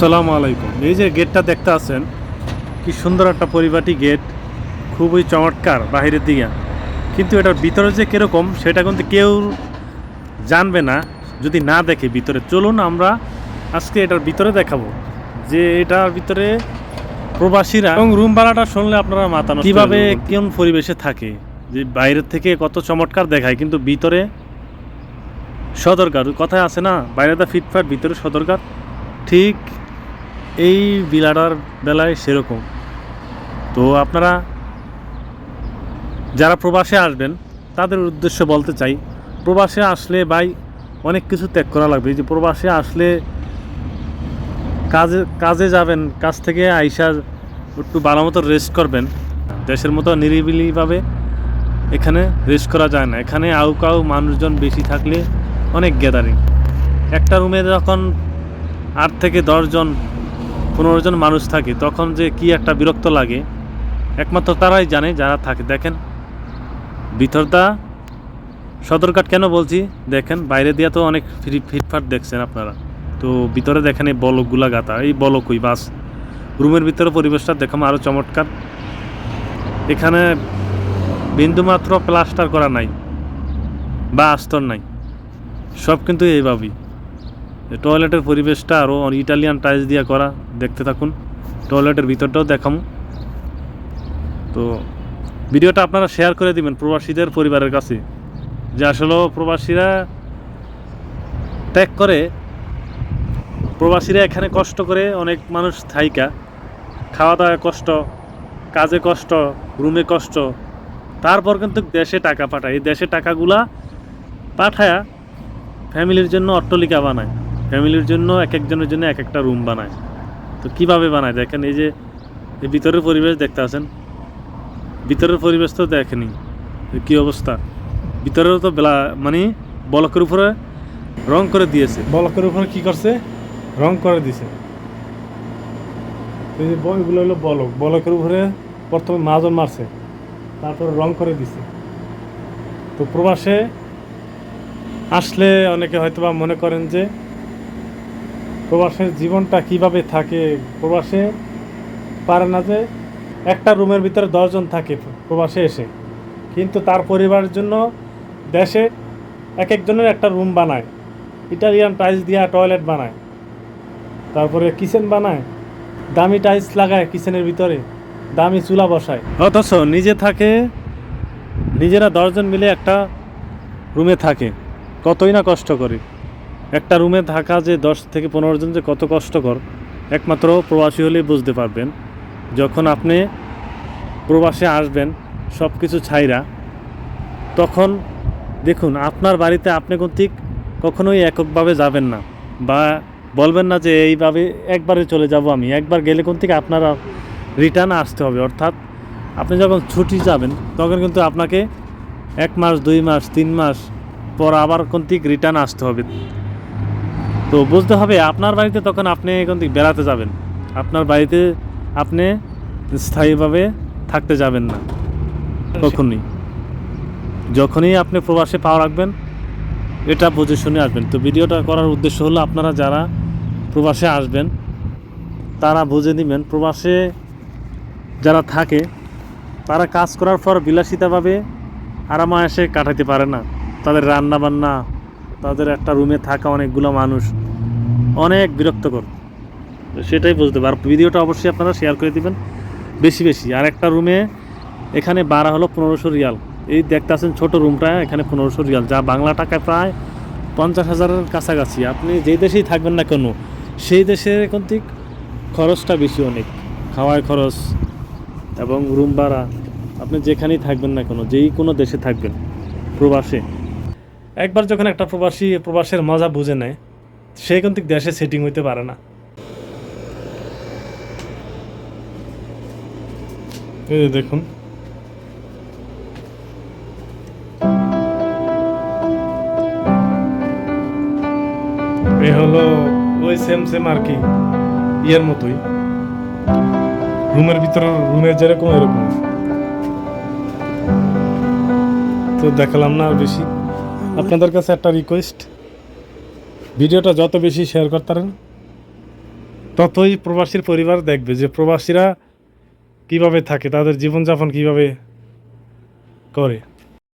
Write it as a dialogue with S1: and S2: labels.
S1: আসসালামু আলাইকুম। এই যে গেটটা দেখতে আছেন কি সুন্দর একটা পরিপাটি গেট খুবই চমৎকার বাহিরের দিকে। কিন্তু এটার ভিতরে যে কীরকম সেটা কিন্তু কেউ জানবে না যদি না দেখে ভিতরে। চলুন আমরা আজকে এটার ভিতরে দেখাবো যে এটার ভিতরে প্রবাসীরা এবং রুম ভাড়াটা শুনলে আপনারা মাথা নষ্ট কীভাবে কেমন পরিবেশে থাকে যে বাইরের থেকে কত চমৎকার দেখায় কিন্তু ভিতরে সদরকার কথায় আছে না বাইরে দা ফিটফাট ভিতরে সদরকার ঠিক এই বিলাটার বেলায় সেরকম। তো আপনারা যারা প্রবাসে আসবেন, তাদের উদ্দেশ্যে বলতে চাই, প্রবাসে আসলে ভাই অনেক কিছু ত্যাগ করা লাগবে। যে প্রবাসে আসলে কাজে কাজে যাবেন, কাজ থেকে আইসা একটু ভালো মতো রেস্ট করবেন। দেশের মতো নিরিবিলিভাবে এখানে রেস্ট করা যায় না। এখানে আউ কাউ মানুষজন বেশি থাকলে অনেক গ্যাদারিং একটা রুমে যখন আট থেকে দশজন পনেরো জন মানুষ থাকে, তখন যে কি একটা বিরক্ত লাগে, একমাত্র তারাই জানে যারা থাকে। দেখেন ভিতরটা সদরঘাট কেন বলছি? দেখেন, বাইরে দিয়া তো অনেক ফ্রি ফিটফাট দেখছেন আপনারা। তো ভিতরে দেখেন এই বলকগুলা গাতা এই বলকই বাস। রুমের ভিতরে পরিবেশটা দেখাম আরও চমৎকার। এখানে বিন্দুমাত্র প্লাস্টার করা নাই, বা আস্তর নাই, সব কিন্তু এইভাবেই। টয়লেটের পরিবেশটা আরও ইটালিয়ান টাইলস দিয়ে করা, দেখতে থাকুন। টয়লেটের ভিতরটাও দেখাম। তো ভিডিওটা আপনারা শেয়ার করে দিবেন প্রবাসীদের পরিবারের কাছে। যে আসলে প্রবাসীরা ত্যাগ করে, প্রবাসীরা এখানে কষ্ট করে অনেক মানুষ থাইকা। খাওয়া দাওয়া কষ্ট, কাজে কষ্ট, রুমে কষ্ট। তারপর কিন্তু দেশে টাকা পাঠায়। এই দেশে টাকাগুলা পাঠায়া ফ্যামিলির জন্য অট্টলিকা বানায়। ফ্যামিলির জন্য, এক একজনের জন্য এক একটা রুম বানায়। তো কীভাবে বানায়? দেখেন, এই যে ভিতরের পরিবেশ দেখতে আছেন? ভিতরের পরিবেশ তো দেখেনি। কি অবস্থা? ভিতরেও তো বেলা মানে বলকের উপরে রং করে দিয়েছে।
S2: বলকের উপরে কি করছে? রং করে ব- এগুলো হলো বলক। বলকের উপরে প্রথমে মাজন মারছে, তারপরে রং করে দিছে। তো প্রবাসে আসলে অনেকে হয়তো বা মনে করেন যে প্রবাসের জীবনটা কীভাবে থাকে? প্রবাসে পারে না যে একটা রুমের ভিতরে দশজন থাকে প্রবাসে এসে। কিন্তু তার পরিবারের জন্য দেশে এক একজনের একটা রুম বানায়। ইটালিয়ান টাইলস দিয়া টয়লেট বানায়। তারপরে কিচেন বানায়। দামি টাইলস লাগায় কিচেনের ভিতরে। দামি চুলা বসায়।
S1: অথচ নিজে থাকে, নিজেরা দশজন মিলে একটা রুমে থাকে। কতই না কষ্ট করে। একটা রুমে থাকা যে দশ থেকে পনেরো জন যে কত কষ্টকর, একমাত্র প্রবাসী হলেই বুঝতে পারবেন। যখন আপনি প্রবাসে আসবেন সব কিছু ছাইরা, তখন দেখুন, আপনার বাড়িতে আপনি কর্তৃক কখনোই এককভাবে যাবেন না বা বলবেন না যে এইভাবে একবারে চলে যাব আমি। একবার গেলে কোন থেকে আপনারা রিটার্ন আসতে হবে। অর্থাৎ আপনি যখন ছুটি যাবেন, তখন কিন্তু আপনাকে এক মাস, দুই মাস, তিন মাস পর আবার কোন থেকে রিটার্ন আসতে হবে। তো বুঝতে হবে, আপনার বাড়িতে তখন আপনি কোন থেকে বেড়াতে যাবেন। আপনার বাড়িতে আপনি স্থায়ীভাবে থাকতে যাবেন না। কখনই যখনই আপনি প্রবাসে পাওয়া রাখবেন, এটা বুঝে শুনে আসবেন। তো ভিডিওটা করার উদ্দেশ্য হলো, আপনারা যারা প্রবাসে আসবেন, তারা বুঝে নেবেন, প্রবাসে যারা থাকে, তারা কাজ করার পর বিলাসিতাভাবে আরামায়াসে কাটাতে পারে না। তাদের রান্না বান্না তাদের একটা রুমে থাকা অনেকগুলো মানুষ অনেক বিরক্তকর। সেটাই বুঝতে পার ভিডিওটা অবশ্যই আপনারা শেয়ার করে দিবেন। বেশি বেশি। আর একটা রুমে এখানে বাড়া হলো পনেরোশো রিয়াল। এই দেখতে আছেন ছোটো রুমটা এখানে পনেরোশো রিয়াল। যা বাংলা টাকায় প্রায় পঞ্চাশ হাজারের কাছাকাছি। আপনি যেই দেশেই থাকবেন না কেন, সেই দেশের ঠিক খরচটা বেশি অনেক। খাওয়ার খরচ এবং রুম ভাড়া। আপনি যেখানেই থাকবেন না কেন, যেই কোনো দেশে থাকবেন, প্রবাসে।
S2: একবার যখন একটা প্রবাসী প্রবাসের মজা বুঝে নেয়, সে কিন্তু দেশে সেটিং হইতে পারে না। এই দেখুন। এই হলো ওই সেম সেম আর কি, ইয়ের মতোই। রুমের ভিতরে, রুমের যেরকম, এরকম। তো দেখালাম না বেশি। আপনাদের কাছে একটা রিকোয়েস্ট ভিডিওটা যত বেশি শেয়ার করতে পারেন, ততই প্রবাসীর পরিবার দেখবে যে প্রবাসীরা কীভাবে থাকে, তাদের জীবনযাপন কীভাবে করে।